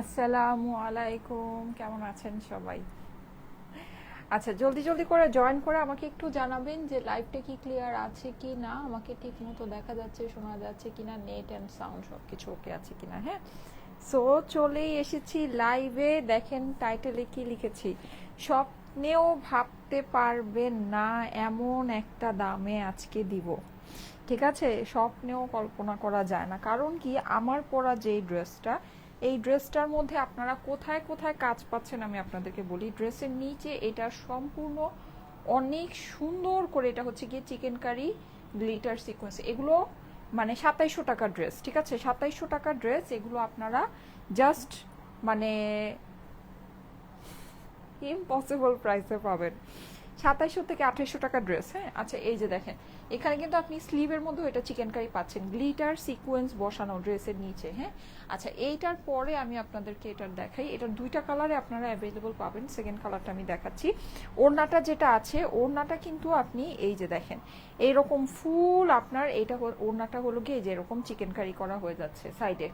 আসসালামু আলাইকুম। কেমন আছেন সবাই? আচ্ছা জলদি জলদি করে জয়েন করে আমাকে একটু জানাবেন যে লাইভটা কি ক্লিয়ার আছে কি না? আমাকে ঠিক মতো দেখা যাচ্ছে, শোনা যাচ্ছে কিনা নেট অ্যান্ড সাউন্ড সব কিছু ওকে আছে কিনা হ্যাঁ? সো চলেই এসেছি লাইভে দেখেন টাইটেলে কি লিখেছি? স্বপ্নেও ভাবতে পারবেন না, এমন একটা দামে আজকে দিব। ঠিক আছে? স্বপ্নেও কল্পনা করা যায় না। কারণ কি? আমার পরা যেই ড্রেসটা এই ড্রেসটার মধ্যে আপনারা কোথায় কোথায় কাজ পাচ্ছেন আমি আপনাদেরকে বলি। ড্রেসের নিচে এটা সম্পূর্ণ অনেক সুন্দর করে এটা হচ্ছে গিয়ে চিকেন কারি গ্লিটার সিকোয়েন্স এগুলো মানে সাতাইশশো টাকার ড্রেস, ঠিক আছে? সাতাইশশো টাকার ড্রেস, এগুলো আপনারা জাস্ট মানে ইম্পসিবল প্রাইসে পাবেন। সাতাইশশো থেকে আঠাইশশো টাকা ড্রেস হ্যাঁ? আচ্ছা এই যে দেখেন, এখানে কিন্তু আপনি স্লিভের মধ্যে এটা চিকেন কারি পাচ্ছেন। গ্লিটার সিকোয়েন্স বসানো ড্রেসের নিচে হ্যাঁ? আচ্ছা এইটার পরে আমি আপনাদেরকে এটার দেখাই। এটার দুইটা কালারে আপনারা অ্যাভেলেবল পাবেন। সেকেন্ড কালারটা আমি দেখাচ্ছি। ওড়নাটা যেটা আছে, ওড়নাটা কিন্তু আপনি, এই যে দেখেন, এইরকম ফুল আপনার, এইটা ওড়নাটা হলো গিয়ে যে এরকম চিকেন কারি করা হয়ে যাচ্ছে সাইডে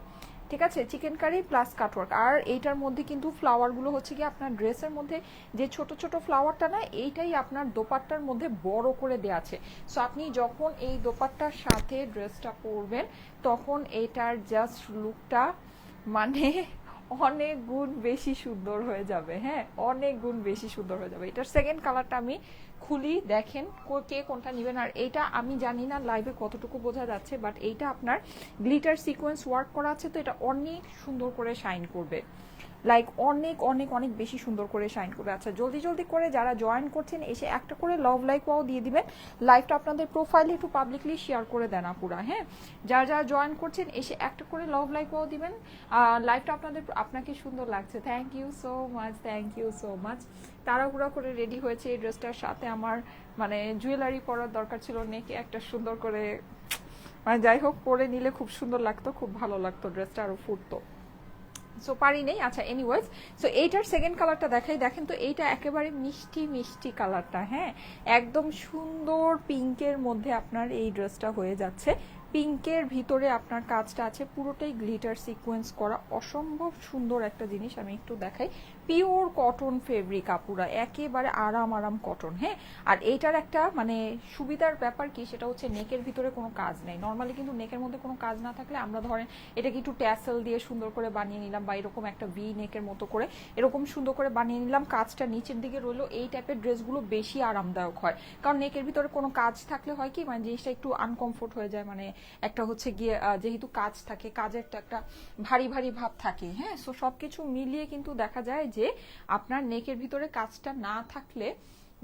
ঠিক আছে? চিকেন কারি প্লাস কাটওয়ার্ক আর এইটার মধ্যে কিন্তু ফ্লাওয়ারগুলো হচ্ছে কি আপনার ড্রেসের মধ্যে যে ছোট ছোট ফ্লাওয়ারটা না, এইটাই আপনার দোপাট্টার মধ্যে বড় করে দেওয়া আছে। সো আপনি যখন এই দোপাট্টার সাথে ড্রেসটা পরবেন, তখন এটার জাস্ট লুকটা মানে অনেক গুণ বেশি সুন্দর হয়ে যাবে হ্যাঁ? অনেক গুণ বেশি সুন্দর হয়ে যাবে। এটার সেকেন্ড কালারটা আমি খুলি, দেখেন কে কোনটা নেবেন। আর এইটা আমি জানি না লাইভে কতটুকু বোঝা যাচ্ছে বাট এইটা আপনার গ্লিটার সিকোয়েন্স ওয়ার্ক করা আছে, তো এটা অনেক সুন্দর করে শাইন করবে। লাইক অনেক অনেক অনেক বেশি সুন্দর করে শাইন করবে। আচ্ছা জলদি জলদি করে যারা জয়েন করছেন, এসে একটা করে লাভ লাইক ওয়াও দিয়ে দিবেন। লাইভটা আপনাদের প্রোফাইলে একটু পাবলিকলি শেয়ার করে দেন আপুরা হ্যাঁ? যারা যারা জয়েন করছেন, এসে একটা করে লাভ লাইক ওয়াও দিবেন। লাইভটা আপনাদের, আপনাকে সুন্দর লাগছে। Thank you so much thank you so much তাড়াহুড়া করে রেডি হয়েছে এই ড্রেসটার সাথে। আমার মানে জুয়েলারি পরার দরকার ছিল নেকে একটা সুন্দর করে মানে যাই হোক, পরে নিলে খুব সুন্দর লাগতো, খুব ভালো লাগতো ড্রেসটা আরও ফুটতো। সো পারি নেই। আচ্ছা এনিওয়েজ সো এইটার সেকেন্ড কালারটা দেখাই। দেখেন তো, এইটা একেবারে মিষ্টি মিষ্টি কালারটা হ্যাঁ? একদম সুন্দর পিঙ্কের মধ্যে আপনার এই ড্রেসটা হয়ে যাচ্ছে। পিঙ্কের ভিতরে আপনার কাজটা আছে, পুরোটাই গ্লিটার সিকোয়েন্স করা। অসম্ভব সুন্দর একটা জিনিস আমি একটু দেখাই। পিওর কটন ফেব্রিক আপুরা। একেবারে আরাম আরাম কটন হ্যাঁ? আর এইটার একটা মানে সুবিধার ব্যাপার কি, সেটা হচ্ছে নেকের ভিতরে কোনো কাজ নেই। নর্মালি কিন্তু নেকের মধ্যে কোনো কাজ না থাকলে আমরা ধরেন, এটাকে একটু ট্যাসেল দিয়ে সুন্দর করে বানিয়ে নিলাম বা এরকম একটা ভি নেকের মতো করে, এরকম সুন্দর করে বানিয়ে নিলাম। কাজটা নিচের দিকে রইল, এই টাইপের ড্রেসগুলো বেশি আরামদায়ক হয়। কারণ নেকের ভিতরে কোনো কাজ থাকলে হয় কি মানে জিনিসটা একটু আনকমফোর্ট হয়ে যায় মানে একটা হচ্ছে গিয়ে যেহেতু কাজ থাকে, কাজের একটা ভারী ভারী ভাব থাকে হ্যাঁ? সো সব কিছু মিলিয়ে কিন্তু দেখা যায় যে আপনার নেকের ভিতরে কাজটা না থাকলে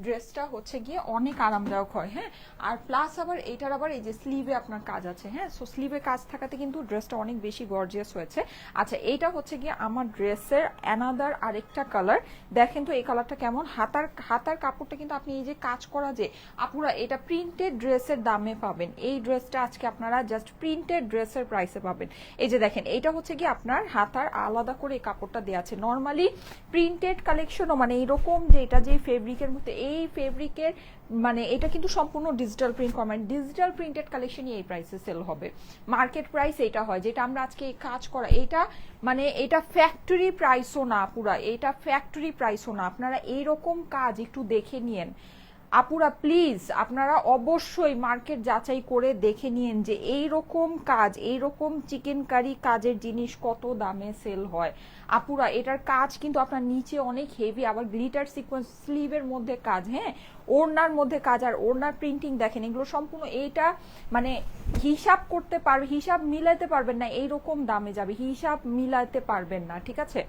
ড্রেসটা হচ্ছে গিয়ে অনেক আরামদায়ক হয় হ্যাঁ? আর প্লাস আবার এইটার আবার এই যে স্লিভে আপনার কাজ আছে হ্যাঁ? সো স্লিভে কাজ থাকাতে কিন্তু ড্রেসটা অনেক বেশি গর্জিয়াস হয়েছে। আচ্ছা এইটা হচ্ছে গিয়ে আমার ড্রেসের অ্যানাদার আরেকটা কালার দেখেন তো এই কালারটা কেমন? হাতার হাতার কাপড়টা কিন্তু আপনি এই যে কাজ করা যে আপুরা এটা প্রিন্টেড ড্রেসের দামে পাবেন। এই ড্রেসটা আজকে আপনারা জাস্ট প্রিন্টেড ড্রেসের প্রাইসে পাবেন। এই যে দেখেন, এইটা হচ্ছে গিয়ে আপনার হাতার আলাদা করে এই কাপড়টা দেওয়া আছে। নর্মালি প্রিন্টেড কালেকশনও মানে এইরকম যে এটা যে ফেব্রিকের মধ্যে এই ফেব্রিকের মানে এটা কিন্তু সম্পূর্ণ ডিজিটাল প্রিন্ট করা মানে ডিজিটাল প্রিন্টেড কালেকশনই এই প্রাইসে সেল হবে। মার্কেট প্রাইস এটা হয়, যেটা আমরা আজকে কাজ করা, এটা মানে এটা ফ্যাক্টরি প্রাইসও না পুরা, এটা ফ্যাক্টরি প্রাইসও না। আপনারা এইরকম কাজ একটু দেখে নিয়েন। আপুরা প্লিজ আপনারা অবশ্যই মার্কেট যাচাই করে দেখে নিন যে এই রকম কাজ এই রকম চিকেন কারি কাজের জিনিস কত দামে সেল হয়। আপুরা, এটার কাজ কিন্তু আপনার নিচে অনেক হেভি আবার গ্লিটার সিকোয়েন্স স্লিভের মধ্যে কাজ হ্যাঁ? ওড়নার মধ্যে কাজ আর ওড়নার প্রিন্টিং দেখেন, এগুলো সম্পূর্ণ এইটা মানে হিসাব করতে পারবে হিসাব মিলাতে পারবেন না এই রকম দামে যাবে, হিসাব মিলাতে পারবেন না, ঠিক আছে?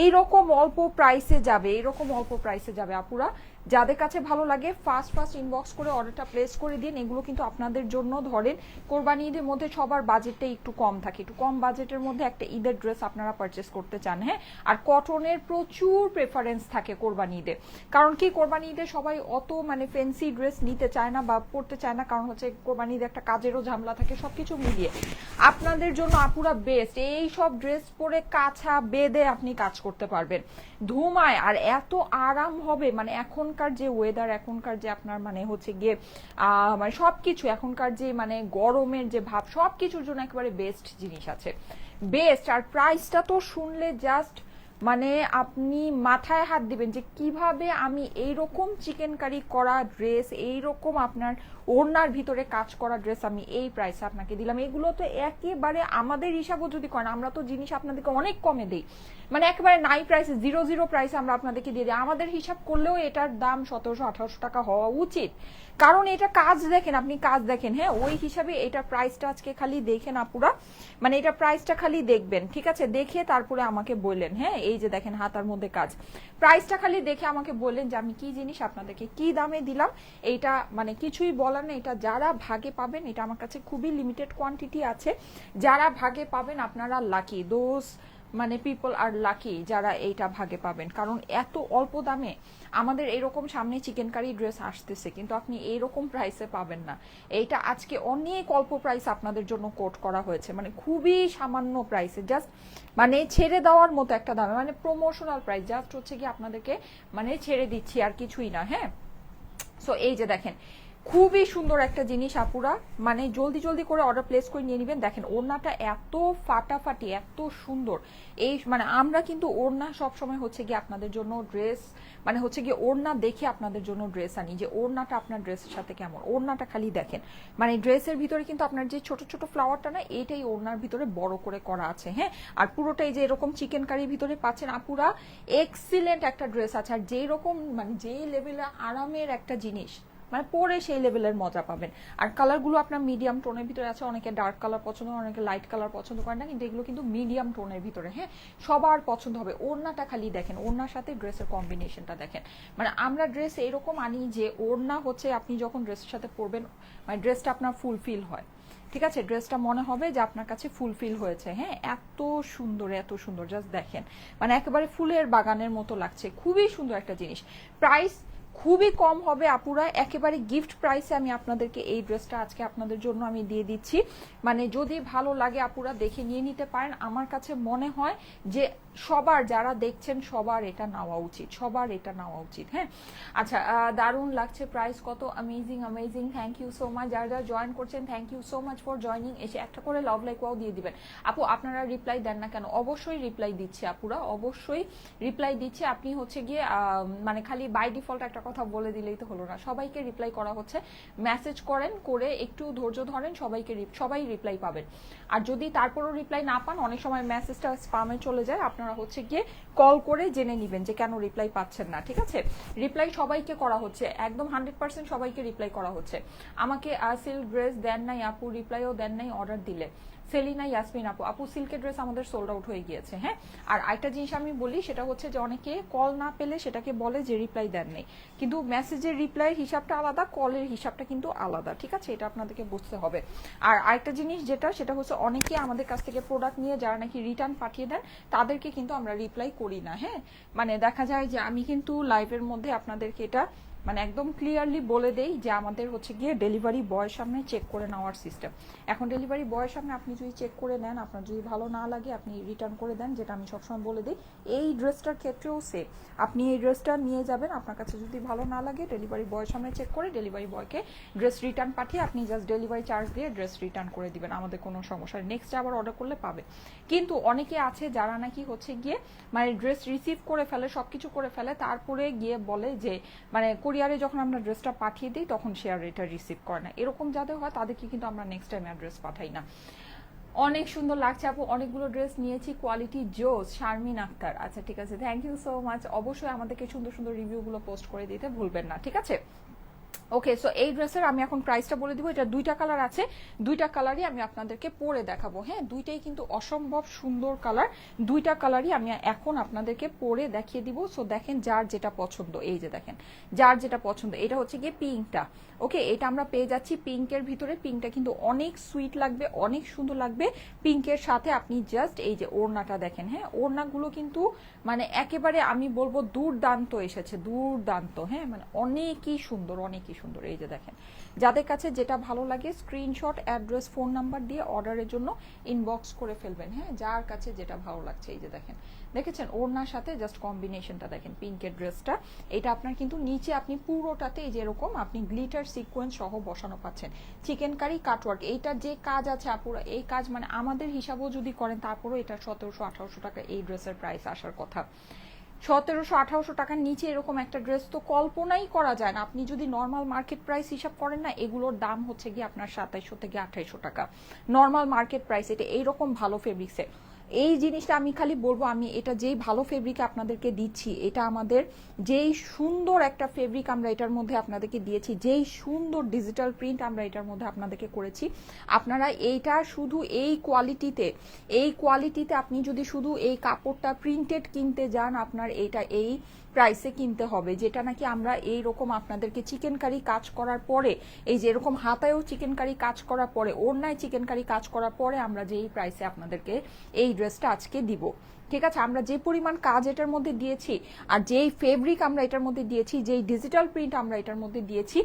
এই রকম অল্প প্রাইসে যাবে, এইরকম অল্প প্রাইসে যাবে আপুরা। যাদের কাছে ভালো লাগে ফার্স্ট ফার্স্ট ইনবক্স করে অর্ডারটা প্লেস করে দিন, এগুলো কিন্তু আপনাদের জন্য ধরেন, কোরবানি ঈদের মধ্যে সবার বাজেটটা একটু কম থাকে, একটু কম বাজেটের মধ্যে একটা ঈদের ড্রেস আপনারা পারচেস করতে চান হ্যাঁ? আর কটনের প্রচুর প্রেফারেন্স থাকে কোরবানি ঈদে। কারণ কি, কোরবানি ঈদে সবাই অত মানে ফেন্সি ড্রেস নিতে চায় না বা পড়তে চায় না, কারণ হচ্ছে কোরবানি ঈদে একটা কাজেরও ঝামেলা থাকে, সবকিছু মিলিয়ে। আপনাদের জন্য আপুরা বেস্ট এই সব ড্রেস পরে কাছা বেঁধে আপনি কাজ করতে পারবেন। ধুমায়, আর এত আরাম হবে মানে এখনকার যে ওয়েদার এখনকার যে আপনার মানে হচ্ছে গিয়ে মানে সবকিছু, এখনকার যে মানে গরমের যে ভাব, সবকিছুর জন্য একেবারে বেস্ট জিনিস আছে। বেস্ট আর প্রাইসটা তো শুনলে জাস্ট মানে আপনি মাথায় হাত দিবেন যে কীভাবে আমি এইরকম চিকেন কারি করা ড্রেস এইরকম আপনার ওড়নার ভিতরে কাজ করা ড্রেস আমি এই প্রাইসে আপনাকে দিলাম। এগুলো তো একেবারে আমাদের হিসাবও যদি করেন, আমরা তো জিনিস আপনাদেরকে অনেক কমে দিই। মানে একেবারে নাই প্রাইসে জিরো জিরো প্রাইসে আমরা আপনাদেরকে দিয়ে দিই। আমাদের হিসাব করলেও এটার দাম সতেরোশো আঠারোশো টাকা হওয়া উচিত। কারণ এটা কাজ দেখেন, আপনি কাজ দেখেন হ্যাঁ? ওই হিসাবে এটা প্রাইসটা আজকে খালি দেখেন আপুরা। মানে এটা প্রাইসটা খালি দেখবেন, ঠিক আছে? দেখে তারপরে আমাকে বললেন হ্যাঁ? এই যে দেখেন, হাতার মধ্যে কাজ। প্রাইসটা খালি দেখে আমাকে বললেন যে, আমি কি জিনিস আপনাদেরকে কি দামে দিলাম? এইটা মানে কিছুই বলার নেই। এটা যারা ভাগে পাবেন, এটা আমার কাছে খুবই লিমিটেড কোয়ান্টিটি আছে। যারা ভাগে পাবেন, আপনারা লাকি দোজ মানে পিপল আর লাকি যারা এইটা ভাগে পাবেন। কারণ এত অল্প দামে আমাদের এরকম সামনে চিকেন কারি ড্রেস আসতেছে, কিন্তু আপনি এইরকম প্রাইসে পাবেন না। এইটা আজকে অনেক অল্প প্রাইস আপনাদের জন্য কোট করা হয়েছে মানে খুবই সামান্য প্রাইসে জাস্ট মানে ছেড়ে দেওয়ার মতো একটা দামে মানে প্রমোশনাল প্রাইস জাস্ট হচ্ছে কি আপনাদেরকে মানে ছেড়ে দিচ্ছি আর কিছুই না হ্যাঁ? সো এই যে দেখেন খুবই সুন্দর একটা জিনিস আপুরা। মানে জলদি জলদি করে অর্ডার প্লেস করে নিয়ে নেবেন। দেখেন, ওড়নাটা এত ফাটাফাটি, এত সুন্দর। এই মানে আমরা কিন্তু ওড়না সবসময় হচ্ছে গিয়ে আপনাদের জন্য ড্রেস মানে হচ্ছে গিয়ে ওড়না দেখে আপনাদের জন্য ড্রেস আনি যে ওড়নাটা আপনার ড্রেসের সাথে কেমন। ওড়নাটা খালি দেখেন। মানে ড্রেসের ভিতরে কিন্তু আপনার যে ছোট ছোট ফ্লাওয়ারটা না, এটাই ওড়নার ভিতরে বড় করে করা আছে হ্যাঁ? আর পুরোটাই যে এরকম চিকেন কারির ভিতরে পাচ্ছেন আপুরা এক্সিলেন্ট একটা ড্রেস আছে। আর যেই রকম মানে যেই লেভেলে আরামের একটা জিনিস মানে পরে সেই লেভেলের মজা পাবেন। আর কালারগুলো আপনার মিডিয়াম টোনের ভিতরে আছে, অনেকে ডার্ক কালার পছন্দ অনেকে লাইট কালার পছন্দ করে না, কিন্তু এগুলো কিন্তু মিডিয়াম টোনের ভিতরে হ্যাঁ? সবার পছন্দ হবে। ওড়নাটা খালি দেখেন, ওড়নার সাথে ড্রেসের কম্বিনেশনটা দেখেন। মানে আমরা ড্রেস এরকম আনি যে ওড়না হচ্ছে আপনি যখন ড্রেসের সাথে পরবেন মানে ড্রেসটা আপনার ফুলফিল হয়। ঠিক আছে? ড্রেসটা মনে হবে যে আপনার কাছে ফুলফিল হয়েছে হ্যাঁ? এত সুন্দর এত সুন্দর জাস্ট দেখেন। মানে একেবারে ফুলের বাগানের মতো লাগছে। খুবই সুন্দর একটা জিনিস। প্রাইস খুবই কম হবে আপুরা। একেবারে গিফট প্রাইসে আমি আপনাদেরকে এই ড্রেসটা আজকে আপনাদের জন্য আমি দিয়ে দিচ্ছি। মানে যদি ভালো লাগে আপুরা, দেখে নিয়ে নিতে পারেন। আমার কাছে মনে হয় যে সবার, যারা দেখছেন সবার এটা নেওয়া উচিত, সবার এটা নেওয়া উচিত হ্যাঁ? আচ্ছা দারুণ লাগছে প্রাইস কত amazing amazing thank you so much যারা যারা জয়েন করছেন thank you so much for joining এসে একটা করে লাভ লাইক ওয়াও দিয়ে দিবেন। আপু, আপনারা রিপ্লাই দেন না কেন? অবশ্যই রিপ্লাই দিচ্ছে আপুরা, অবশ্যই রিপ্লাই দিচ্ছে। আপনি হচ্ছে গিয়ে মানে খালি বাই ডিফল্ট একটা কথা বলে দিলেই তো হলো না। সবাইকে রিপ্লাই করা হচ্ছে। মেসেজ করেন, করে একটু ধৈর্য ধরেন, সবাইকে সবাই রিপ্লাই পাবেন। আর যদি তারপরও রিপ্লাই না পান, অনেক সময় মেসেজটা স্পামে চলে যায়, আপনারা হচ্ছে গিয়ে কল করে জেনে নেবেন যে কেন রিপ্লাই পাচ্ছেন না, ঠিক আছে? রিপ্লাই সবাইকে করা হচ্ছে, একদম হান্ড্রেড পার্সেন্ট সবাইকে রিপ্লাই করা হচ্ছে। আমাকে আসিল গ্রেস দেন নাই আপু রিপ্লাইও দেন নাই অর্ডার দিলে। সেলিনা ইয়াসমিন আপু। আপু সিল্কের ড্রেস আমাদের সোল্ড আউট হয়ে গিয়েছে হ্যাঁ? আর আরেকটা জিনিস আমি বলি, সেটা হচ্ছে যে অনেকে কল না পেলে সেটাকে বলে যে রিপ্লাই দেন নেই। কিন্তু মেসেজের রিপ্লাই হিসাবটা আলাদা কলের হিসাবটা কিন্তু আলাদা, ঠিক আছে? এটা আপনাদেরকে বুঝতে হবে। আর আরেকটা জিনিস যেটা, সেটা হচ্ছে অনেকে আমাদের কাছ থেকে প্রোডাক্ট নিয়ে, যারা নাকি রিটার্ন পাঠিয়ে দেন, তাদেরকে কিন্তু আমরা রিপ্লাই করি না হ্যাঁ? মানে দেখা যায় যে আমি কিন্তু লাইভের মধ্যে আপনাদেরকে এটা মানে একদম ক্লিয়ারলি বলে দেই যে আমাদের হচ্ছে গিয়ে ডেলিভারি বয়ের সামনে চেক করে নেওয়ার সিস্টেম এখন ডেলিভারি বয়ের সামনে আপনি যদি চেক করে নেন, আপনার যদি ভালো না লাগে, আপনি রিটার্ন করে দেন, যেটা আমি সবসময় বলে দিই, এই ড্রেসটার ক্ষেত্রেও সে আপনি এই ড্রেসটা নিয়ে যাবেন, আপনার কাছে যদি ভালো না লাগে ডেলিভারি বয়ের সামনে চেক করে ডেলিভারি বয়কে ড্রেস রিটার্ন পাঠিয়ে আপনি জাস্ট ডেলিভারি চার্জ দিয়ে ড্রেস রিটার্ন করে দিবেন। আমাদের কোনো সমস্যা নেক্সট আবার অর্ডার করলে পাবে। কিন্তু অনেকে আছে যারা নাকি হচ্ছে গিয়ে মানে ড্রেস রিসিভ করে ফেলে, সবকিছু করে ফেলে, তারপরে গিয়ে বলে যে মানে কোরিয়ারে যখন আমরা ড্রেসটা পাঠিয়ে দিই, তখন সে আর এটা রিসিভ করে না। এরকম যাদের হয়, তাদেরকে কিন্তু আমরা নেক্সট টাইম অ্যাড্রেস পাঠাই না। অনেক সুন্দর লাগছে আপু, অনেকগুলো ড্রেস নিয়েছি কোয়ালিটি জোস, শারমিন আক্তার। আচ্ছা ঠিক আছে থ্যাংক ইউ সো মাচ অবশ্যই আমাদেরকে সুন্দর সুন্দর রিভিউগুলো পোস্ট করে দিতে ভুলবেন না, ঠিক আছে? ওকে সো এই ড্রেসের আমি এখন প্রাইসটা বলে দিব। এটা দুইটা কালার আছে। দুইটা কালারই আমি আপনাদেরকে পরে দেখাবো। হ্যাঁ দুইটাই কিন্তু অসম্ভব সুন্দর কালার দুইটা কালারই আমি এখন আপনাদেরকে পরে দেখিয়ে দিব। সো দেখেন যার যেটা পছন্দ। এই যে দেখেন, যার যেটা পছন্দ। এটা হচ্ছে গিয়ে পিঙ্কটা ওকে এটা আমরা পেয়ে যাচ্ছি পিঙ্কের ভিতরে। পিঙ্কটা কিন্তু অনেক সুইট লাগবে, অনেক সুন্দর লাগবে। পিঙ্কের সাথে আপনি জাস্ট এই যে ওড়নাটা দেখেন। হ্যাঁ ওড়নাগুলো কিন্তু মানে একেবারে আমি বলব দুর্দান্ত এসেছে। দুর্দান্ত। হ্যাঁ মানে অনেকই সুন্দর, অনেকই সুন্দর, এই যে দেখেন। যাদের কাছে যেটা ভালো লাগে স্ক্রিনশট অ্যাড্রেস ফোন নাম্বার দিয়ে অর্ডারের জন্য ইনবক্স করে ফেলবেন হ্যাঁ? যার কাছে যেটা ভালো লাগছে, এই যে দেখেন। দেখেছেন? ওড়নার সাথে জাস্ট কম্বিনেশনটা দেখেন পিঙ্কের ড্রেসটা এটা আপনার কিন্তু নিচে আপনি পুরোটাতে যেরকম আপনি গ্লিটার সিকোয়েন্স সহ বসানো পাচ্ছেন। চিকেন কারি কাটওয়ার্ক এইটার যে কাজ আছে আপুরা, এই কাজ মানে আমাদের হিসাবেও যদি করেন, তারপরেও এটা সতেরোশো আঠারোশো টাকা এই ড্রেসের প্রাইস আসার কথা। সতেরোশো, আঠারোশো টাকার নিচে এরকম একটা ড্রেস তো কল্পনাই করা যায় না। আপনি যদি নর্মাল মার্কেট প্রাইস হিসাব করেন না, এগুলোর দাম হচ্ছে গিয়ে আপনার সাতাইশো থেকে আঠাইশো টাকা। নর্মাল মার্কেট প্রাইস এটা এইরকম ভালো ফেব্রিক্সে এই জিনিসটা আমি খালি বলব, আমি এটা যেই ভালো ফেব্রিক আপনাদেরকে দিচ্ছি, এটা আমাদের যেই সুন্দর একটা ফেব্রিক আমরা এটার মধ্যে আপনাদেরকে দিয়েছি, যেই সুন্দর ডিজিটাল প্রিন্ট আমরা এটার মধ্যে আপনাদেরকে করেছি, আপনারা এইটা শুধু এই কোয়ালিটিতে এই কোয়ালিটিতে আপনি যদি শুধু এই কাপড়টা প্রিন্টেড কিনতে যান, আপনার এইটা এই প্রাইসে কিনতে হবে, যেটা নাকি আমরা এই রকম আপনাদেরকে চিকেন কারি কাজ করার পরে, এই যে এরকম হাতায়ও চিকেন কারি কাজ করার পরে, ওড়নায় চিকেন কারি কাজ করার পরে আমরা যে এই প্রাইসে আপনাদেরকে এই ড্রেসটা আজকে দিব। ঠিক আছে? আমরা যে পরিমাণ কাজ এটার মধ্যে দিয়েছি, আর যেই ফেব্রিক আমরা এটার মধ্যে দিয়েছি, যেই ডিজিটাল প্রিন্ট আমরা এটার মধ্যে দিয়েছি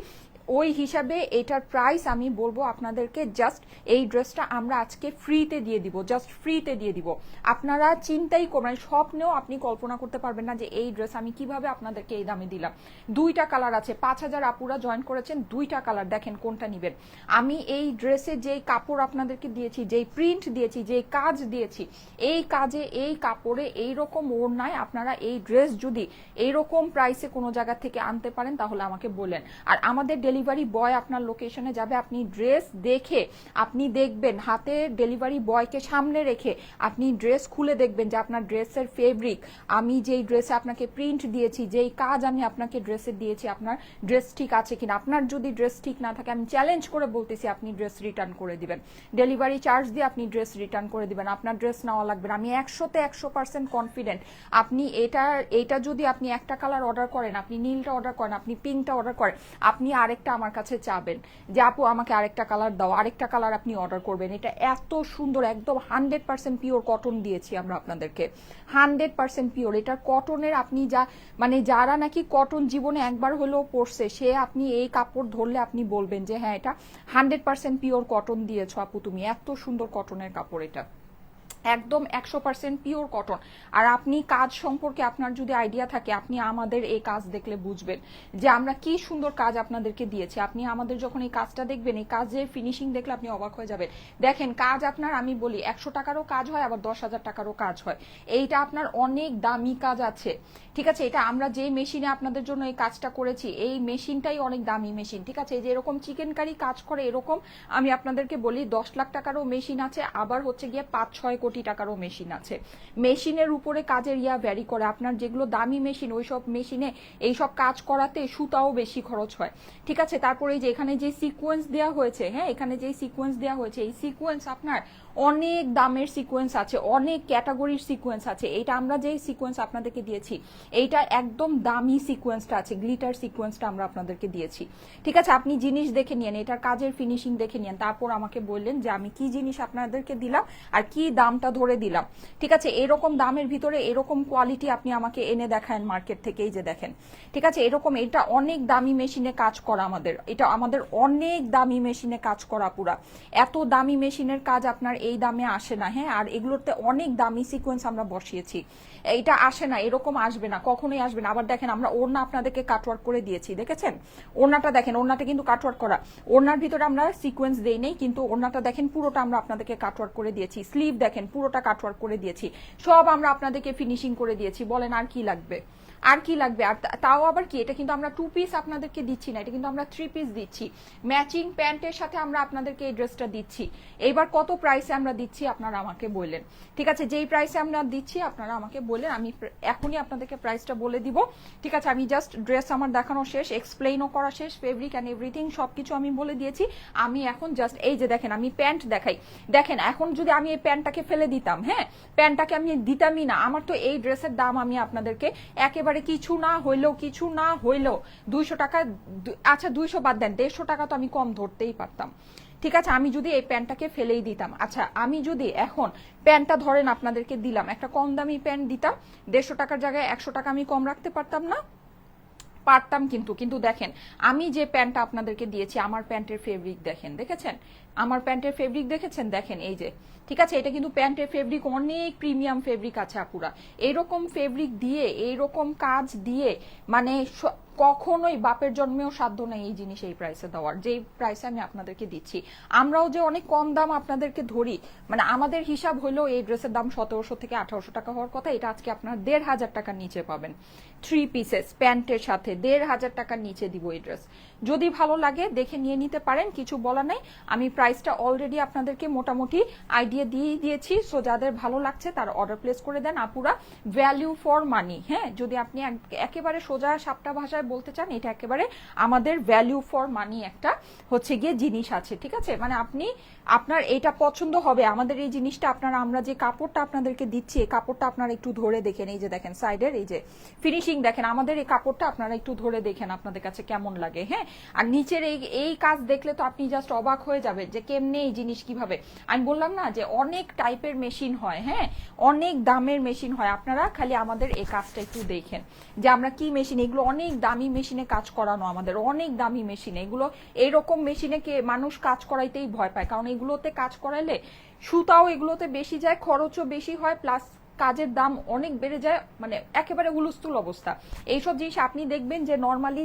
ওই হিসাবে এটার প্রাইস আমি বলব আপনাদেরকে জাস্ট এই ড্রেসটা আমরা আজকে ফ্রিতে দিয়ে দিব জাস্ট ফ্রিতে দিয়ে দিব। আপনারা চিন্তাই করবেন স্বপ্নেও আপনি কল্পনা করতে পারবেন না যে এই ড্রেস আমি কীভাবে আপনাদেরকে এই দামে দিলাম। দুইটা কালার আছে, পাঁচ হাজার আপুরা জয়েন করেছেন, দুইটা কালার দেখেন কোনটা নিবেন। আমি এই ড্রেসে যেই কাপড় আপনাদেরকে দিয়েছি, যেই প্রিন্ট দিয়েছি, যেই কাজ দিয়েছি, এই কাজে, এই কাপড়ে এই রকম ওড়নায় আপনারা এই ড্রেস যদি এইরকম প্রাইসে কোনো জায়গা থেকে আনতে পারেন, তাহলে আমাকে বলেন। আর আমাদের ডেলিভারি বয় আপনার লোকেশনে যাবে, আপনি ড্রেস দেখে, আপনি দেখবেন, হাতে ডেলিভারি বয়কে সামনে রেখে আপনি ড্রেস খুলে দেখবেন যে আপনার ড্রেসের ফেব্রিক আমি যেই ড্রেসে আপনাকে প্রিন্ট দিয়েছি, যেই কাজ আমি আপনাকে ড্রেসে দিয়েছি, আপনার ড্রেস ঠিক আছে কিনা, আপনার যদি ড্রেস ঠিক না থাকে, আমি চ্যালেঞ্জ করে বলতেছি, আপনি ড্রেস রিটার্ন করে দিবেন। ডেলিভারি চার্জ দিয়ে আপনি ড্রেস রিটার্ন করে দিবেন, আপনার ড্রেস নেওয়া লাগবে আমি একশোতে একশো পার্সেন্ট কনফিডেন্ট আপনি এটা এটা যদি আপনি একটা কালার অর্ডার করেন, আপনি নীলটা অর্ডার করেন, আপনি পিঙ্কটা অর্ডার করেন, আপনি আরেকটা আমার কাছে চাবেন যে, আপু, আমাকে আরেকটা কালার দাও, আরেকটা কালার আপনি অর্ডার করবেন। এটা এত সুন্দর, একদম হান্ড্রেড পার্সেন্ট পিওর কটন দিয়েছি আমরা আপনাদেরকে। হান্ড্রেড পার্সেন্ট পিওর এটা কটনের আপনি যা মানে যারা নাকি কটন জীবনে একবার হলেও পড়ছে সে আপনি এই কাপড় ধরলে আপনি বলবেন যে হ্যাঁ এটা হান্ড্রেড পার্সেন্ট পিওর কটন দিয়েছ আপু তুমি। এত সুন্দর কটনের কাপড় এটা। একদম একশো পার্সেন্ট পিওর কটন আর আপনি কাজ সম্পর্কে আপনার যদি আইডিয়া থাকে, আপনি আমাদের এই কাজ দেখলে বুঝবেন যে আমরা কি সুন্দর কাজ আপনাদেরকে দিয়েছি। আপনি আমাদের যখন এই কাজটা দেখবেন, এই কাজের ফিনিশিং দেখলে আপনি অবাক হয়ে যাবেন। দেখেন, কাজ আপনার, আমি বলি, একশো টাকারও কাজ হয়, আবার দশ হাজার টাকারও কাজ হয়। এইটা আপনার অনেক দামি কাজ আছে। ঠিক আছে? এটা আমরা যে মেশিনে আপনাদের জন্য এই কাজটা করেছি, এই মেশিনটাই অনেক দামি মেশিন ঠিক আছে? এই যে এরকম চিকেন কারি কাজ করে, এরকম আমি আপনাদেরকে বলি, দশ লাখ টাকারও মেশিন আছে, আবার হচ্ছে গিয়ে পাঁচ ছয় কোটি টাকারও মেশিন আছে। মেশিনের উপরে কাজের ইয়া ভ্যারি করে আপনার যেগুলো দামি মেশিন ওই সব মেশিনে এইসব কাজ করাতে সুতাও বেশি খরচ হয়। ঠিক আছে, তারপরে যে এখানে যে সিকোয়েন্স দেওয়া হয়েছে হ্যাঁ এখানে যে সিকোয়েন্স দেওয়া হয়েছে, এই সিকোয়েন্স আপনার অনেক দামের সিকোয়েন্স আছে, অনেক ক্যাটাগরির সিকোয়েন্স আছে। এটা আমরা যে সিকোয়েন্স আপনাদেরকে দিয়েছি, এইটা একদম দামি সিকোয়েন্সটা আছে গ্লিটার সিকোয়েন্সটা আমরা আপনাদেরকে দিয়েছি। ঠিক আছে, আপনি জিনিস দেখে নিন, এটার কাজের ফিনিশিং দেখে নিন। তারপর আমাকে বললেন যে আমি কি জিনিস আপনাদেরকে দিলাম আর কি দামটা ধরে দিলাম। ঠিক আছে? এরকম দামের ভিতরে এরকম কোয়ালিটি আপনি আমাকে এনে দেখান মার্কেট থেকেই যে দেখেন। ঠিক আছে? এরকম এটা অনেক দামি মেশিনে কাজ করা আমাদের। এটা আমাদের অনেক দামি মেশিনে কাজ করা পুরা। এত দামি মেশিনের কাজ আপনার এই দামে আসে না হ্যাঁ? আর এগুলোতে অনেক দামি সিকোয়েন্স আমরা বসিয়েছি। এটা আসে না, এরকম আসবে না, কখনোই আসবে না। আবার দেখেন আমরা ওড়না আপনাদেরকে কাটওয়ার্ক করে দিয়েছি, দেখেছেন? ওড়নাটা দেখেন, ওড়নাটা কিন্তু কাটওয়ার্ক করা। ওড়নার ভিতরে আমরা সিকোয়েন্স দেই নেই, কিন্তু ওড়নাটা দেখেন, পুরোটা আমরা আপনাদেরকে কাটওয়ার্ক করে দিয়েছি। স্লিভ দেখেন, পুরোটা কাটওয়ার্ক করে দিয়েছি। সব আমরা আপনাদেরকে ফিনিশিং করে দিয়েছি, বলেন আর কি লাগবে? আর কি লাগবে? আর তাও আবার কি? এটা কিন্তু আমরা টু পিস আপনাদেরকে দিচ্ছি না, এটা কিন্তু আমরা থ্রি পিস দিচ্ছি। ম্যাচিং প্যান্টের সাথে আমরা আপনাদেরকে এই ড্রেসটা দিচ্ছি। এইবার কত প্রাইসে আমরা দিচ্ছি আপনারা আমাকে বললেন। ঠিক আছে, যেই প্রাইসে আমরা দিচ্ছি আপনারা আমাকে বললেন, আমি এখনই আপনাদেরকে প্রাইসটা বলে দিব। ঠিক আছে, আমি জাস্ট ড্রেস আমার দেখানো শেষ এক্সপ্লেইনও করা শেষ ফেব্রিক অ্যান্ড এভরিথিং সবকিছু আমি বলে দিয়েছি। আমি এখন জাস্ট এই যে দেখেন, আমি প্যান্ট দেখাই। দেখেন, এখন যদি আমি এই প্যান্টটাকে ফেলে দিতাম হ্যাঁ? প্যান্টটাকে আমি দিতামই না। আমার তো এই ড্রেসের দাম আমি আপনাদেরকে একেবারে কিছু না হইলেও, কিছু না হইলেও দুইশো টাকা আচ্ছা দুইশো বাদ দেন, দেড়শো টাকা তো আমি কম ধরতেই পারতাম। ঠিক আছে, আমি যদি এই প্যান্টটাকে ফেলেই দিতাম। আচ্ছা আমি যদি এখন প্যান্টটা ধরেন আপনাদেরকে দিলাম, একটা কম দামি প্যান্ট দিতাম, দেড়শো টাকার জায়গায় একশো টাকা আমি কম রাখতে পারতাম না? পারতাম কিন্তু কিন্তু দেখেন, আমি যে প্যান্টটা আপনাদেরকে দিয়েছি, আমার প্যান্টের ফেব্রিক দেখেন, দেখেছেন? আমার প্যান্টের ফেব্রিক দেখেছেন? দেখেন, এই যে। ঠিক আছে, এটা কিন্তু প্যান্টের ফেব্রিক অনেক প্রিমিয়াম ফেব্রিক আছে আপুরা। এরকম ফেব্রিক দিয়ে এইরকম কাজ দিয়ে মানে কখনোই বাপের জন্মেও সাধ্য নেই এই জিনিস এই প্রাইসে দেওয়ার। যে প্রাইসে আমি আপনাদেরকে দিচ্ছি, আমরাও যে অনেক কম দাম আপনাদেরকে ধরি মানে আমাদের হিসাব হলো এই ড্রেসের দাম সতেরোশো থেকে আঠারোশো টাকা হওয়ার কথা, এটা আজকে আপনার দেড় হাজার টাকার নিচে পাবেন। থ্রি পিসেস প্যান্টের সাথে দেড় হাজার টাকার নিচে দিব এই ড্রেস যদি ভালো লাগে, দেখে নিয়ে নিতে পারেন, কিছু বলা নাই। আমি প্রাইসটা অলরেডি আপনাদেরকে মোটামুটি আইডিয়া দিয়ে দিয়েছি সো যাদের ভালো লাগছে তার অর্ডার প্লেস করে দেন। আপুরা ভ্যালু ফর মানি হ্যাঁ? যদি আপনি এক- একেবারে সোজা সাপটা ভাষায় বলতে চান, এটা একেবারে আমাদের ভ্যালু ফর মানি একটা হচ্ছে গিয়ে জিনিস আছে, ঠিক আছে? মানে আপনি আপনার এটা পছন্দ হবে, আমাদের এই জিনিসটা আপনারা, আমরা যে কাপড়টা আপনাদেরকে দিচ্ছি, এই কাপড়টা আপনারা একটু ধরে দেখেন, এই যে দেখেন সাইডের এই যে ফিনিশিং দেখেন, আমাদের এই কাপড়টা আপনারা একটু ধরে দেখেন আপনাদের কাছে কেমন লাগে হ্যাঁ? আর নিচের এই এই কাজ দেখলে তো আপনি জাস্ট অবাক হয়ে যাবেন যে কেমনে এই জিনিস কীভাবে। আমি বললাম না যে অনেক টাইপের মেশিন হয় হ্যাঁ? অনেক দামের মেশিন হয়, আপনারা খালি আমাদের এই কাজটা একটু দেখেন যে আমরা কি মেশিন এগুলো অনেক দামি মেশিনে কাজ করানো আমাদের, অনেক দামি মেশিনে এগুলো এইরকম মেশিনে কে মানুষ কাজ করাইতেই ভয় পায়, কারণ এগুলোতে কাজ করালে সুতাও এগুলোতে বেশি যায়, খরচও বেশি হয় প্লাস কাজের দাম অনেক বেড়ে যায় মানে একেবারে হুলস্থুল অবস্থা। এইসব জিনিস আপনি দেখবেন যে নর্মালি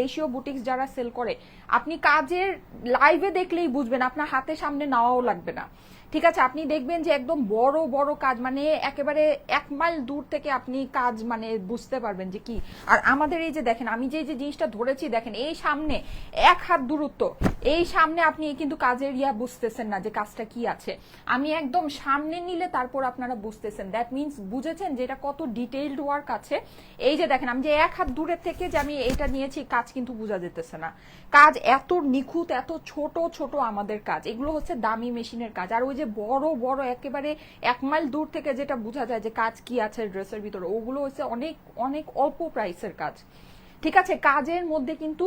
দেশীয় বুটিক্স যারা সেল করে, আপনি কাজের লাইভে দেখলেই বুঝবেন, আপনার হাতে সামনে নেওয়াও লাগবে না। ঠিক আছে, আপনি দেখবেন যে একদম বড় বড় কাজ মানে একেবারে এক মাইল দূর থেকে আপনি কাজ মানে বুঝতে পারবেন যে কি। আর আমাদের এই যে দেখেন, আমি যে যে জিনিসটা ধরেছি, দেখেন, এই সামনে এক হাত দূরত্ব, এই সামনে আপনি কিন্তু কাজের ইয়া বুঝতেছেন না যে কাজটা কি আছে। আমি একদম সামনে নিলে তারপর আপনারা বুঝতেছেন। দ্যাট মিনস বুঝেছেন যে এটা কত ডিটেইলড ওয়ার্ক আছে। এই যে দেখেন, আমি যে এক হাত দূরের থেকে যে আমি এটা নিয়েছি, কাজ কিন্তু বোঝা যেতেছে না। কাজ এত নিখুঁত, এত ছোট ছোট আমাদের কাজ। এগুলো হচ্ছে দামি মেশিনের কাজ। আর ওই যে বড় বড়, একেবারে এক মাইল দূর থেকে যেটা বোঝা যায় যে কাজ কি আছে ড্রেসের ভিতরে, ওগুলো হচ্ছে অনেক অনেক অল্প প্রাইসের কাজ। ঠিক আছে, কাজের মধ্যে কিন্তু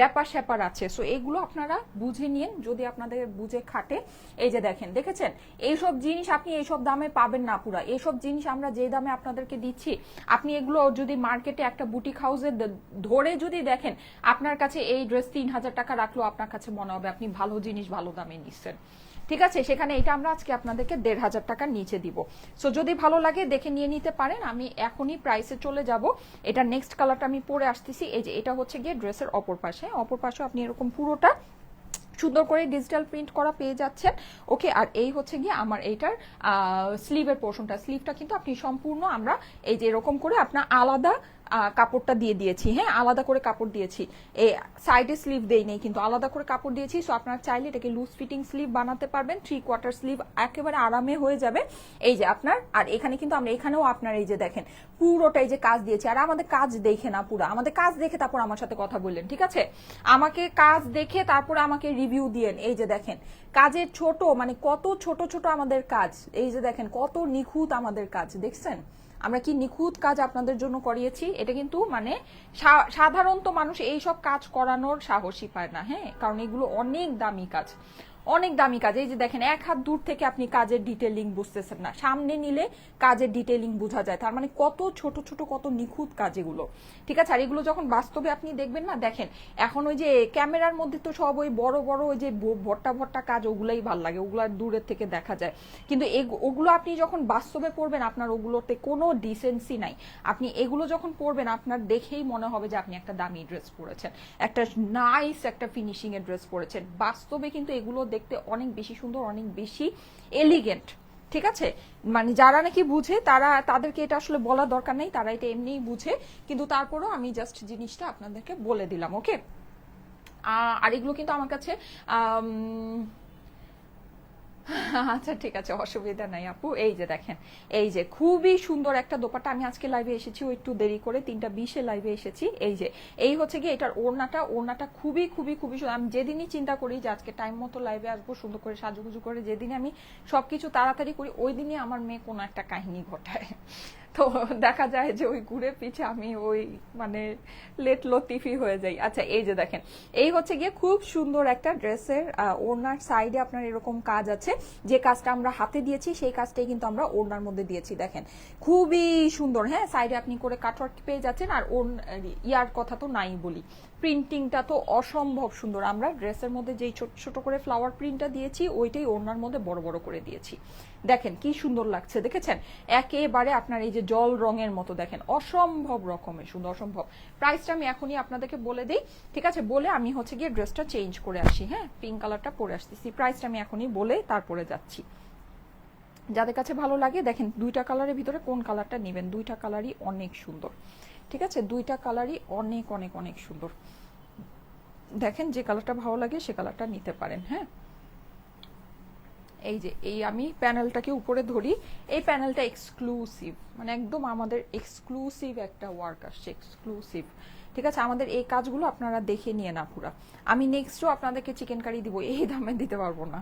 ব্যাপার স্যাপার আছে। সো এগুলো আপনারা বুঝে নিন, যদি আপনাদের বুঝে খাটে। এই যে দেখেন, দেখেছেন? এইসব জিনিস আপনি এইসব দামে পাবেন না পুরা। এইসব জিনিস আমরা যে দামে আপনাদেরকে দিচ্ছি, আপনি এগুলো যদি মার্কেটে একটা বুটিক হাউসে ধরে যদি দেখেন, আপনার কাছে এই ড্রেস তিন হাজার টাকা রাখলেও আপনার কাছে মনে হবে আপনি ভালো জিনিস ভালো দামে নিচ্ছেন। ঠিক আছে? সেখানে এটা আমরা আজকে আপনাদেরকে দেড় হাজার টাকার নিচে দিব। সো যদি ভালো লাগে, দেখে নিয়ে নিতে পারেন। আমি এখনই প্রাইসে চলে যাব। এটা নেক্সট কালারটা আমি পরে আসতেছি। এই যে, এটা হচ্ছে গিয়ে ড্রেসের অপর পাশে। অপর পাশে আপনি এরকম পুরোটা সুন্দর করে ডিজিটাল প্রিন্ট করা পেয়ে যাচ্ছেন। ওকে আর এই হচ্ছে গিয়ে আমার এইটার স্লিভের পোর্শনটা স্লিভটা কিন্তু আপনি সম্পূর্ণ আমরা এই যে এরকম করে আপনার আলাদা কাপড়টা দিয়ে দিয়েছি হ্যাঁ আলাদা করে কাপড় দিয়েছি। এই সাইডে স্লিভ দেই নেই কিন্তু আলাদা করে কাপড় দিয়েছি সো আপনারা চাইলে এটাকে লুজ ফিটিং স্লিভ বানাতে পারবেন থ্রি কোয়ার্টার স্লিভ একেবারে আরামে হয়ে যাবে। এই যে আপনার, আর এখানে কিন্তু আমরা এখানেও আপনার এই যে দেখেন পুরোটাই যে কাজ দিয়েছি, আর আমাদের কাজ দেখে না পুরো, আমাদের কাজ দেখে তারপর আমার সাথে কথা বললেন, ঠিক আছে? আমাকে কাজ দেখে তারপরে আমাকে রিভিউ দিয়েন, এই যে দেখেন, কাজের ছোট মানে কত ছোট ছোট আমাদের কাজ, এই যে দেখেন, কত নিখুঁত আমাদের কাজ, দেখছেন? আমরা কি নিখুঁত কাজ আপনাদের জন্য করিয়েছি? এটা কিন্তু মানে সাধারণত মানুষ এই সব কাজ করানোর সাহসই পায় না হ্যাঁ? কারণ এগুলো অনেক দামি কাজ। অনেক দামি কাজ। এই যে দেখেন, এক হাত দূর থেকে আপনি কাজের ডিটেলিং বুঝতেছেন না। সামনে নিলে কাজের ডিটেলিং বোঝা যায়। তার মানে কত ছোট ছোট, কত নিখুঁত কাজ এগুলো। ঠিক আছে? আর এগুলো যখন বাস্তবে আপনি দেখবেন না, দেখেন, এখন ওই যে ক্যামেরার মধ্যে তো সব ওই বড় বড় ওই যে ভট্টা ভট্টা কাজ, ওগুলাই ভালো লাগে। ওগুলো দূরের থেকে দেখা যায়। কিন্তু ওগুলো আপনি যখন বাস্তবে পড়বেন, আপনার ওগুলোতে কোনো ডিসেন্সি নাই। আপনি এগুলো যখন পরবেন আপনার দেখেই মনে হবে যে আপনি একটা দামি ড্রেস পরেছেন। একটা নাইস একটা ফিনিশিং এর ড্রেস পরেছেন। বাস্তবে কিন্তু এগুলো দেখতে অনেক বেশি সুন্দর, অনেক বেশি এলিগেন্ট ঠিক আছে? মানে যারা নাকি বুঝে, তারা, তাদেরকে এটা আসলে বলা দরকার নেই, তারা এটা এমনিই বুঝে। কিন্তু তারপরও আমি জাস্ট জিনিসটা আপনাদেরকে বলে দিলাম ওকে আর এগুলো কিন্তু আমার কাছে আচ্ছা ঠিক আছে, অসুবিধা নাই আপু। এই যে দেখেন, এই যে খুবই সুন্দর একটা দোপাট্টা। আমি আজকে লাইভে এসেছি একটু দেরি করে, তিনটা বিশে লাইভে এসেছি। এই যে, এই হচ্ছে গিয়ে এটার ওড়নাটা। ওড়নাটা খুবই খুবই খুবই সুন্দর। আমি যেদিনই চিন্তা করি যে আজকে টাইম মতো লাইভে আসব, সুন্দর করে সাজুগুজু করে যেদিনে আমি সবকিছু তাড়াতাড়ি করি, ওই দিনই আমার মেয়ে কোনো একটা কাহিনী ঘটায়। তো দেখা যায় যে ওই ঘুরে পিছে আমি ওই মানে লেট লতিফি হয়ে যাই। আচ্ছা এই যে দেখেন, এই হচ্ছে গিয়ে খুব সুন্দর একটা ড্রেসের ওড়নার সাইডে আপনার এরকম কাজ আছে। যে কাজটা আমরা হাতে দিয়েছি, সেই কাজটাই কিন্তু আমরা ওড়নার মধ্যে দিয়েছি। দেখেন, খুবই সুন্দর। হ্যাঁ সাইডে আপনি করে কাটওয়ার্ক পেয়ে যাচ্ছেন, আর ওর ইয়ার কথা তো নাই বলি। প্রিন্টিংটা তো অসম্ভব সুন্দর। আমরা ড্রেসের মধ্যে যেই ছোট ছোট করে ফ্লাওয়ার প্রিন্টটা দিয়েছি, ওইটাই ওড়নার মধ্যে বড় বড় করে দিয়েছি। দেখেন কি সুন্দর লাগছে, দেখেছেন? একেবারে আপনার এই যে জল রঙের মতো দেখেন, অসম্ভব রকমের সুন্দর, অসম্ভব। প্রাইসটা আমি এখনই আপনাদেরকে বলে দিই, ঠিক আছে? বলে আমি হচ্ছে গিয়ে ড্রেসটা চেঞ্জ করে আসি হ্যাঁ? পিঙ্ক কালারটা পরে আসতেছি। প্রাইসটা আমি এখনই বলে তারপরে যাচ্ছি। যাদের কাছে ভালো লাগে, দেখেন দুইটা কালারের ভিতরে কোন কালারটা নেবেন? দুইটা কালারই অনেক সুন্দর, ঠিক আছে? দুইটা কালারই অনেক অনেক অনেক সুন্দর। দেখেন যে কালারটা ভালো লাগে, সে কালারটা নিতে পারেন হ্যাঁ? এই যে, এই আমি প্যানেলটাকে উপরে ধরি, এই প্যানেলটা এক্সক্লুসিভ মানে একদম আমাদের এক্সক্লুসিভ একটা ওয়ার্ক আসছে এক্সক্লুসিভ ঠিক আছে, আমাদের এই কাজগুলো আপনারা দেখে নিয়ে না পুরা। আমি নেক্সটও আপনাদেরকে চিকেন কারি দিব, এই দামে দিতে পারব না।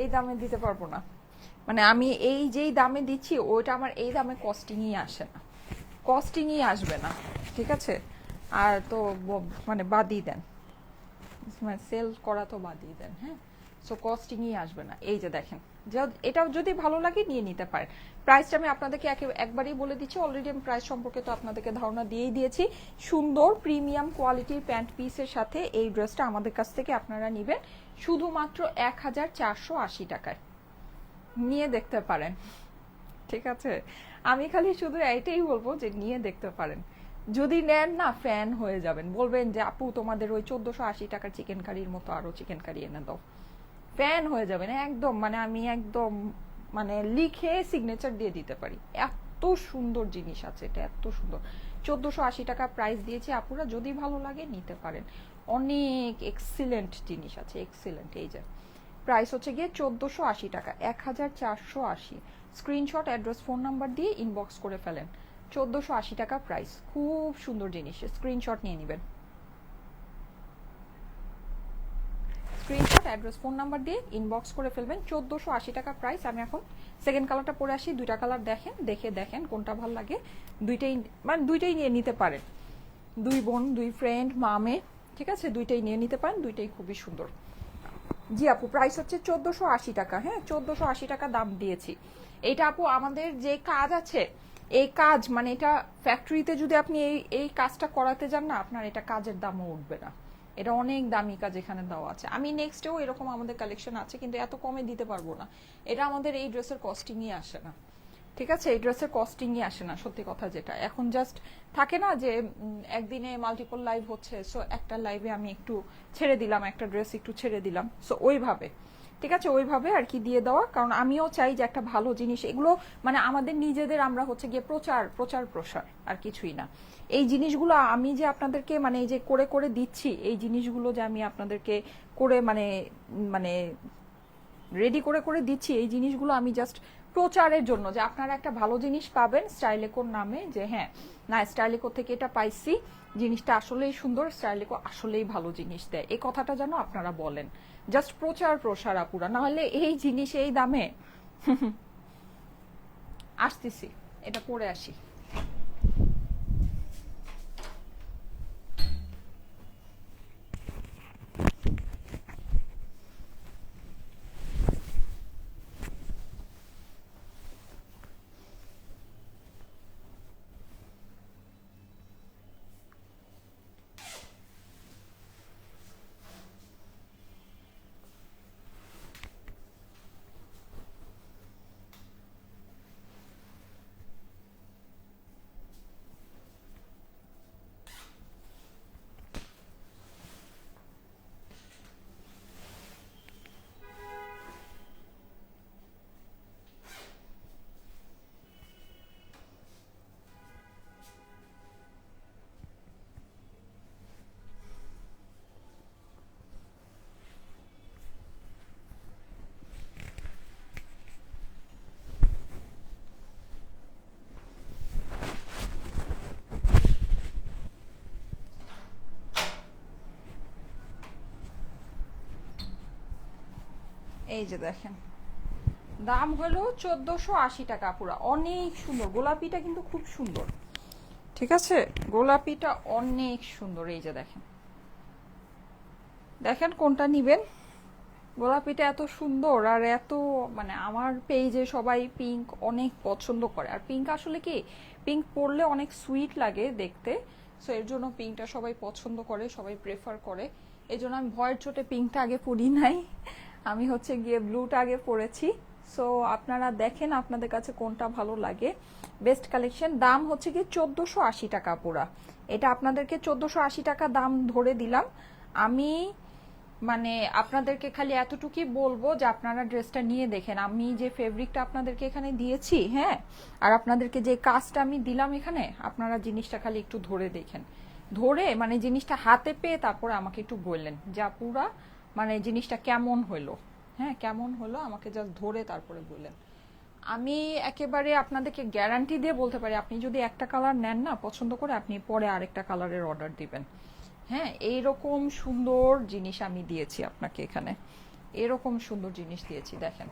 এই দামে দিতে পারব না। মানে আমি এই যেই দামে দিচ্ছি, ওইটা আমার এই দামে কস্টিংই আসে না। কস্টিংই আসবে না, ঠিক আছে? আর তো মানে বাদই দেন। মানে সেল করা তো বাদই দেন হ্যাঁ? সো কস্টিংই আসবে না। এই যে দেখেন এটাও যদি ভালো লাগে নিয়ে নিতে পারেন। প্রাইসটা আমি আপনাদেরকে একে- একবারই বলে দিচ্ছি অলরেডি আমি প্রাইস সম্পর্কে তো আপনাদেরকে ধারণা দিয়েই দিয়েছি। সুন্দর প্রিমিয়াম কোয়ালিটির প্যান্ট পিসের সাথে এই ড্রেসটা আমাদের কাছ থেকে আপনারা নেবেন, শুধুমাত্র এক হাজার চারশো আশি টাকায়। নিয়ে দেখতে পারেন। ঠিক আছে? আমি খালি শুধু এইটাই বলব যে নিয়ে দেখতে পারেন। যদি নেন না ফ্যান হয়ে যাবেন। বলবেন যে, আপু, তোমাদের ওই চোদ্দশো আশি টাকার চিকেন কারির মতো আরও চিকেন কারি এনে দাও। ফ্যান হয়ে যাবেন একদম মানে আমি একদম মানে লিখে সিগনেচার দিয়ে দিতে পারি। এত সুন্দর জিনিস আছে, এটা এত সুন্দর। চোদ্দশো আশি টাকা প্রাইস দিয়েছি আপুরা, যদি ভালো লাগে নিতে পারেন। অনেক এক্সিলেন্ট জিনিস আছে এক্সিলেন্ট এই যে। প্রাইস হচ্ছে গিয়ে চোদ্দশো আশি টাকা এক হাজার চারশো আশি। স্ক্রিনশট অ্যাড্রেস ফোন নাম্বার দিয়ে ইনবক্স করে ফেলেন। চোদ্দশো আশি টাকা প্রাইস খুব সুন্দর জিনিস স্ক্রিনশট নিয়ে নেবেন। স্ক্রিনশট অ্যাড্রেস ফোন নাম্বার দিয়ে ইনবক্স করে ফেলবেন। চোদ্দোশো আশি টাকা প্রাইস আমি এখন সেকেন্ড কালারটা পরে আসি, দুইটা কালার দেখেন, দেখে দেখেন কোনটা ভালো লাগে। দুইটাই মানে দুইটাই নিয়ে নিতে পারেন। দুই বোন, দুই ফ্রেন্ড মামে ঠিক আছে? দুইটাই নিয়ে নিতে পারেন, দুইটাই খুবই সুন্দর। জি আপু প্রাইস হচ্ছে চোদ্দোশো আশি টাকা হ্যাঁ? চোদ্দোশো আশি টাকা দাম দিয়েছি। এটা আপু, আমাদের যে কাজ আছে, এই কাজ মানে এটা ফ্যাক্টরিতে যদি আপনি এই এই কাজটা করাতে যান না, আপনার এটা কাজের দামও উঠবে না। এটা অনেক দামি কাজ এখানে দেওয়া আছে। আমি নেক্সটেও এরকম আমাদের কালেকশন আছে, কিন্তু এত কমে দিতে পারব না। এটা আমাদের এই ড্রেসের কস্টিংই আসে না। ঠিক আছে? এই ড্রেসের কস্টিংই আসে না, সত্যি কথা যেটা। এখন জাস্ট থাকে না যে একদিনে মাল্টিপল লাইভ হচ্ছে সো একটা লাইভে আমি একটু ছেড়ে দিলাম, একটা ড্রেস একটু ছেড়ে দিলাম। সো ওইভাবে। ঠিক আছে, ওইভাবে আর কি দিয়ে দেওয়া। কারণ আমিও চাই যে একটা ভালো জিনিস। এগুলো মানে আমাদের নিজেদের আমরা হচ্ছে গিয়ে প্রচার প্রচার, প্রসার আর কিছুই না। এই জিনিসগুলো আমি যে আপনাদেরকে মানে এই যে করে করে দিচ্ছি, এই জিনিসগুলো যে আমি আপনাদেরকে করে মানে মানে রেডি করে করে দিচ্ছি, এই জিনিসগুলো আমি জাস্ট প্রচারের জন্য যে আপনারা একটা ভালো জিনিস পাবেন স্টাইলেকোর নামে যে হ্যাঁ না স্টাইলেকো থেকে এটা পাইছি, জিনিসটা আসলেই সুন্দর, স্টাইলেকো আসলেই ভালো জিনিস দেয়। এই কথাটা যেন আপনারা বলেন। জাস্ট প্রচার প্রসার আপুরা। নাহলে এই জিনিস এই দামে। আসতেছি। এটা পরে আসি। এই যে দেখেন। দাম হলো চোদ্দোশো আশি টাকা পুরা। অনেক সুন্দর। গোলাপিটা কিন্তু খুব সুন্দর। ঠিক আছে? গোলাপিটা অনেক সুন্দর। এই যে দেখেন। দেখেন কোনটা নিবেন? গোলাপিটা এত সুন্দর আর এত মানে আমার পেজে সবাই পিঙ্ক অনেক পছন্দ করে। আর পিঙ্ক আসলে কি? পিঙ্ক পরলে অনেক সুইট লাগে দেখতে। সো এর জন্য পিঙ্কটা সবাই পছন্দ করে, সবাই প্রেফার করে। এই জন্য আমি ভয়ের চোটে পিঙ্কটা আগে পরি নাই। আমি হচ্ছে গিয়ে ব্লুটা আগে পরেছি। সো আপনারা দেখেন আপনাদের কাছে কোনটা ভালো লাগে। বেস্ট কালেকশন দাম হচ্ছে কি চোদ্দোশো আশি টাকা পুরা। এটা আপনাদেরকে চোদ্দোশো আশি টাকা দাম ধরে দিলাম। আমি মানে আপনাদেরকে খালি এতটুকুই বলব যে আপনারা ড্রেসটা নিয়ে দেখেন। আমি যে ফেব্রিকটা আপনাদেরকে এখানে দিয়েছি হ্যাঁ আর আপনাদেরকে যে কাজটা আমি দিলাম এখানে, আপনারা জিনিসটা খালি একটু ধরে দেখেন। ধরে মানে জিনিসটা হাতে পেয়ে তারপরে আমাকে একটু বললেন যা পুরা মানে জিনিসটা কেমন হলো? হ্যাঁ কেমন হলো? আমাকে জাস্ট ধরে তারপরে বললেন। আমি একেবারে আপনাদেরকে গ্যারান্টি দিয়ে বলতে পারি, আপনি যদি একটা কালার নেন না, পছন্দ করে আপনি পরে আরেকটা কালারের অর্ডার দিবেন। হ্যাঁ এইরকম সুন্দর জিনিস আমি দিয়েছি আপনাকে এখানে। এরকম সুন্দর জিনিস দিয়েছি, দেখেন।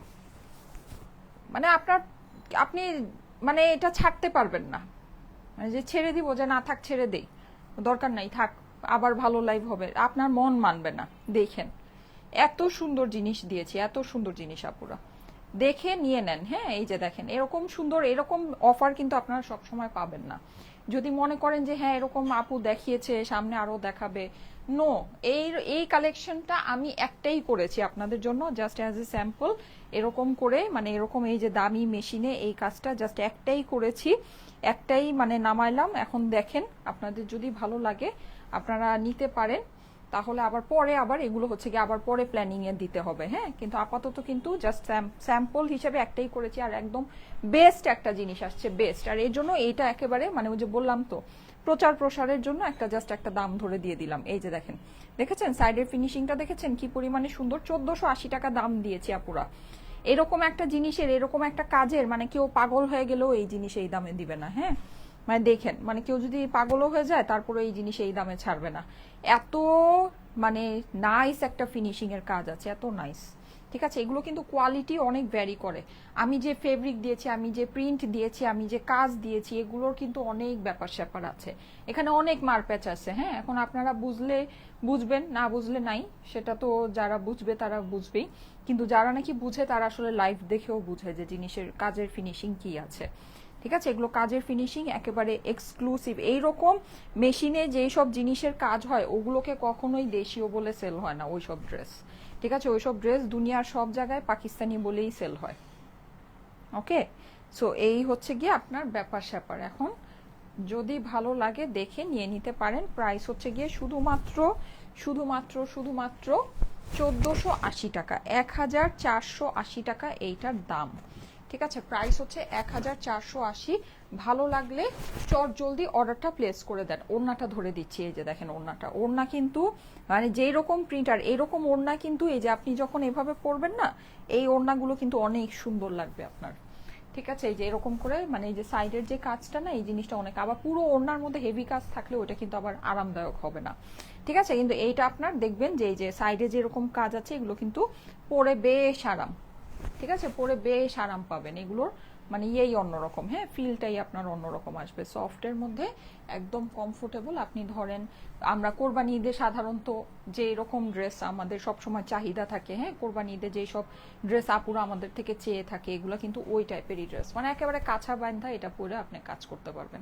মানে আপনার, আপনি মানে এটা ছাড়তে পারবেন না। মানে যে ছেড়ে দিব যে না থাক, ছেড়ে দেই। দরকার নাই, থাক, আবার ভালো লাইভ হবে। আপনার মন মানবে না, দেখেন। এত সুন্দর জিনিস দিয়েছি, এত সুন্দর জিনিস আপুরা। দেখে নিয়ে নেন হ্যাঁ এই যে দেখেন, এরকম সুন্দর, এরকম অফার কিন্তু আপনারা সবসময় পাবেন না। যদি মনে করেন যে হ্যাঁ এরকম আপু দেখিয়েছে, সামনে আরও দেখাবে নো এই এই কালেকশনটা আমি একটাই করেছি আপনাদের জন্য জাস্ট অ্যাজ এ স্যাম্পল এরকম করে মানে এরকম এই যে দামি মেশিনে এই কাজটা জাস্ট একটাই করেছি, একটাই মানে নামাইলাম। এখন দেখেন, আপনাদের যদি ভালো লাগে, আপনারা নিতে পারেন। তাহলে আবার পরে আবার এগুলো হচ্ছে কি আবার পরে প্ল্যানিং এ দিতে হবে হ্যাঁ? কিন্তু আপাতত কিন্তু জাস্ট স্যাম্পল হিসেবে একটাই করেছি আর একদম বেস্ট একটা জিনিস আসছে বেস্ট আর এই জন্য এইটা একেবারে মানে ওই যে বললাম তো, প্রচার প্রসারের জন্য একটা জাস্ট একটা দাম ধরে দিয়ে দিলাম। এই যে দেখেন, দেখেছেন? সাইডের ফিনিশিংটা দেখেছেন? কি পরিমাণে সুন্দর? চোদ্দশো আশি টাকা দাম দিয়েছি আপুরা। এরকম একটা জিনিসের, এরকম একটা কাজের মানে কেউ পাগল হয়ে গেলেও এই জিনিস এই দামে দিবে না হ্যাঁ? মানে দেখেন মানে কেউ যদি পাগলও হয়ে যায় তারপরে এই জিনিস এই দামে ছাড়বে না। এত মানে নাইস একটা ফিনিশিং এর কাজ আছে, এত নাইস ঠিক আছে? এগুলো কিন্তু কোয়ালিটি অনেক ভ্যারি করে। আমি যে ফেব্রিক দিয়েছি, আমি যে প্রিন্ট দিয়েছি, আমি যে কাজ দিয়েছি, এগুলোর কিন্তু অনেক ব্যাপার স্যাপার আছে। এখানে অনেক মারপ্যাচ আছে হ্যাঁ? এখন আপনারা বুঝলে, বুঝবেন, না বুঝলে নাই, সেটা তো যারা বুঝবে তারা বুঝবেই। কিন্তু যারা নাকি বুঝে, তারা আসলে লাইভ দেখেও বুঝে যে জিনিসের, কাজের ফিনিশিং কি আছে। ঠিক আছে? এগুলো কাজের ফিনিশিং একেবারে এক্সক্লুসিভ এইরকম মেশিনে যেই সব জিনিসের কাজ হয়, ওগুলোকে কখনোই দেশীয় বলে সেল হয় না ওই সব ড্রেস ঠিক আছে? ওই সব ড্রেস দুনিয়ার সব জায়গায় পাকিস্তানি বলেই সেল হয়। ওকে সো এই হচ্ছে গিয়ে আপনার ব্যাপার স্যাপার। এখন যদি ভালো লাগে, দেখে নিয়ে নিতে পারেন। প্রাইস হচ্ছে গিয়ে শুধুমাত্র শুধুমাত্র শুধুমাত্র চোদ্দোশো আশি টাকা। এক হাজার চারশো আশি টাকা এইটার দাম। ঠিক আছে প্রাইস হচ্ছে এক হাজার চারশো আশি। ভালো লাগলে চট জলদি অর্ডারটা প্লেস করে দেন। ওড়নাটা ধরে দিচ্ছি, এই যে দেখেন ওড়নাটা। ওড়না কিন্তু মানে যেই রকম প্রিন্টার এইরকম ওড়না কিন্তু এই যে আপনি যখন এভাবে পরবেন না, এই ওড়নাগুলো কিন্তু অনেক সুন্দর লাগবে আপনার। ঠিক আছে, এই যে এরকম করে মানে এই যে সাইডের যে কাজটা না, এই জিনিসটা অনেক, আবার পুরো ওড়নার মধ্যে হেভি কাজ থাকলে ওটা কিন্তু আবার আরামদায়ক হবে না। ঠিক আছে, কিন্তু এইটা আপনার দেখবেন যে এই যে সাইডে যেরকম কাজ আছে, এগুলো কিন্তু পরে বেশ আরাম। ঠিক আছে? পরে বেশ আরাম পাবেন। এগুলোর মানে ইয়েই অন্যরকম হ্যাঁ? ফিলটাই আপনার অন্যরকম আসবে। সফটের মধ্যে একদম কমফোর্টেবল আপনি ধরেন, আমরা কোরবানি ঈদে সাধারণত যে এরকম ড্রেস আমাদের সব সময় চাহিদা থাকে হ্যাঁ? কোরবানি ঈদে যেই সব ড্রেস আপুরা আমাদের থেকে চেয়ে থাকে, এগুলো কিন্তু ওই টাইপেরই ড্রেস মানে একেবারে কাছা বান্ধা এটা পরে আপনি কাজ করতে পারবেন।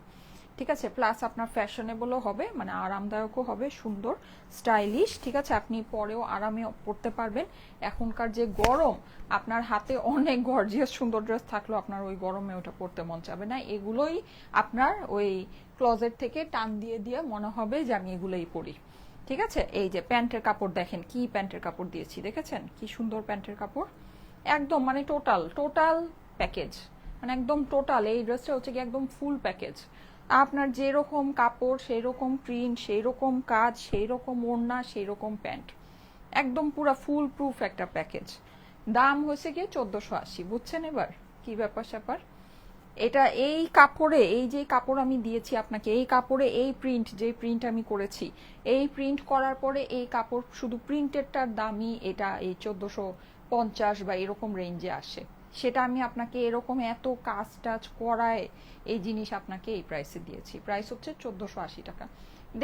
ঠিক আছে? প্লাস আপনার ফ্যাশনেবলও হবে মানে আরামদায়কও হবে, সুন্দর স্টাইলিশ ঠিক আছে? আপনি পরেও আরামে পরতে পারবেন। এখনকার যে গরম, আপনার হাতে অনেক গর্জিয়াস সুন্দর ড্রেস থাকলেও আপনার ওই গরমে ওটা পরতে মন চাবে না। এগুলোই আপনার ওই ক্লজেট থেকে টান দিয়ে দিয়ে মনে হবে যে আমি এগুলোই পরি। ঠিক আছে? এই যে প্যান্টের কাপড় দেখেন, কি প্যান্টের কাপড় দিয়েছি, দেখেছেন? কি সুন্দর প্যান্টের কাপড়। একদম মানে টোটাল টোটাল প্যাকেজ মানে একদম টোটাল এই ড্রেসটা হচ্ছে কি একদম ফুল প্যাকেজ আপনার যেরকম কাপড় সেই রকম প্রিন্ট সেই রকম কাজ সেই রকম ওড়না সেই রকম প্যান্ট। একদম পুরো ফুল প্রুফ একটা প্যাকেজ দাম হয়েছে গিয়ে চোদ্দশো আশি, বুঝছেন এবার? কি ব্যাপার স্যাপার? এটা এই কাপড়ে, এই যে কাপড় আমি দিয়েছি আপনাকে, এই কাপড়ে এই প্রিন্ট যে প্রিন্ট আমি করেছি, এই প্রিন্ট করার পরে এই কাপড় শুধু প্রিন্টেরটার দামই এটা এই চোদ্দশো পঞ্চাশ বা এরকম রেঞ্জে আসে। সেটা আমি আপনাকে এরকম এত কাজ টাজ করায় এই জিনিস আপনাকে এই প্রাইসে দিয়েছি। প্রাইস হচ্ছে চোদ্দোশো আশি টাকা।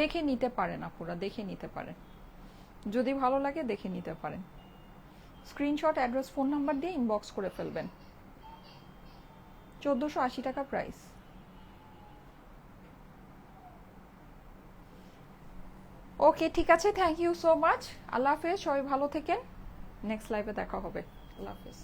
দেখে নিতে পারেন আপুরা, দেখে নিতে পারেন। যদি ভালো লাগে দেখে নিতে পারেন। স্ক্রিনশট অ্যাড্রেস ফোন নাম্বার দিয়ে ইনবক্স করে ফেলবেন। চোদ্দোশো আশি টাকা প্রাইস ওকে ঠিক আছে। থ্যাংক ইউ সো মাচ আল্লাহ হাফেজ, সবাই ভালো থেকেন। নেক্সট লাইভে দেখা হবে। আল্লাহ হাফেজ।